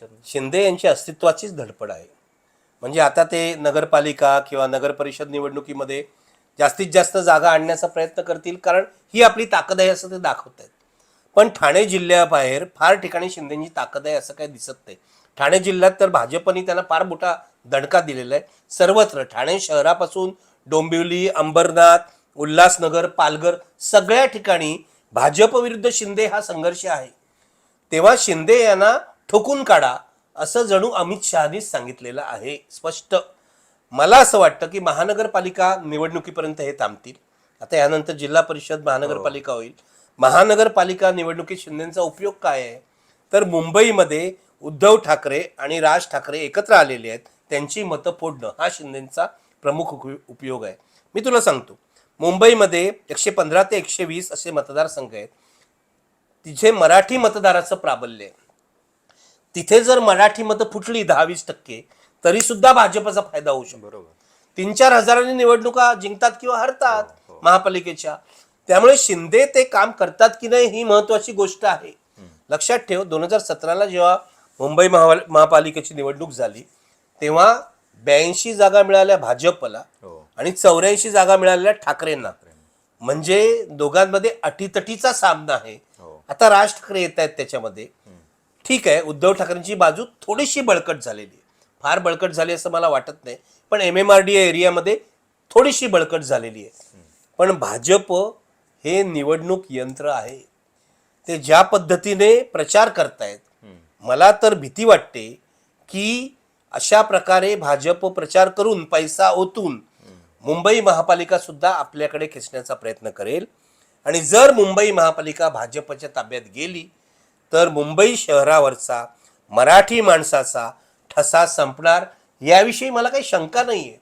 त्याच्यात शिंदे यांची अस्तित्वाचीच धडपड आहे. म्हणजे आता ते नगरपालिका किंवा नगर परिषद निवडणुकीमध्ये जास्तीत जास्त जागा आणण्याचा प्रयत्न करतील कारण ही आपली ताकद आहे असं ते दाखवत आहेत पण ठाणे जिल्ह्याबाहेर फार ठिकाणी शिंदेची ताकद आहे असं काही दिसत नाही. ठाणे जिल्ह्यात तर भाजपनी त्यांना फार मोठा दणका दिलेला आहे. सर्वत्र ठाणे शहरापासून डोंबिवली अंबरनाथ उल्हासनगर पालघर सगळ्या ठिकाणी भाजप विरुद्ध शिंदे हा संघर्ष आहे. तेव्हा शिंदे यांना ठोकून काढा असं जणू अमित शहानीच सांगितलेलं आहे. स्पष्ट. मला असं वाटतं की महानगरपालिका निवडणुकीपर्यंत हे थांबतील. आता यानंतर जिल्हा परिषद महानगरपालिका होईल. महानगरपालिका निवडणुकीत शिंदेचा उपयोग काय आहे? तर मुंबईमध्ये उद्धव ठाकरे आणि राज ठाकरे एकत्र आलेले आहेत. त्यांची मतं फोडणं हा शिंदेचा प्रमुख उपयो- उपयोग आहे. मी तुला सांगतो. मुंबईमध्ये एकशे पंधरा ते एकशे वीस असे मतदारसंघ आहेत. तिथे मराठी मतदाराचं प्राबल्य आहे. तिथे जर मराठी मतं फुटली दहा वीस टक्के तरी सुद्धा भाजपचा फायदा होऊ शकतो. बरोबर. तीन चार हजारांनी निवडणुका जिंकतात किंवा हरतात महापालिकेच्या. त्यामुळे शिंदे ते काम करतात की नाही ही महत्वाची गोष्ट आहे. लक्षात ठेव दोन हजार सतराला जेव्हा मुंबई महापाल- महापालिकेची निवडणूक झाली तेव्हा ब्याऐंशी जागा मिळाल्या भाजपला हो. आणि चौऱ्याऐंशी जागा मिळालेल्या ठाकरेंना. म्हणजे दोघांमध्ये अटीतटीचा सामना आहे. हो. आता राज ठाकरे येत आहेत त्याच्यामध्ये. ठीक आहे उद्धव ठाकरेंची बाजू थोडीशी बळकट झालेली आहे. फार बळकट झाली असं मला वाटत नाही पण एम एम आर डी एरियामध्ये थोडीशी बळकट झालेली आहे. पण भाजप हे निवडणूक यंत्र आहे. ते ज्या पद्धतीने प्रचार करतायत मला तर भीती वाटते की अशा प्रकारे भाजप प्रचार करून पैसा ओतून मुंबई महापालिका सुद्धा आपल्याकडे खेचण्याचा प्रयत्न करेल. आणि जर मुंबई महापालिका भाजपच्या ताब्यात गेली तर मुंबई शहरावरचा मराठी माणसाचा ठसा संपणार याविषयी मला काही शंका नाही आहे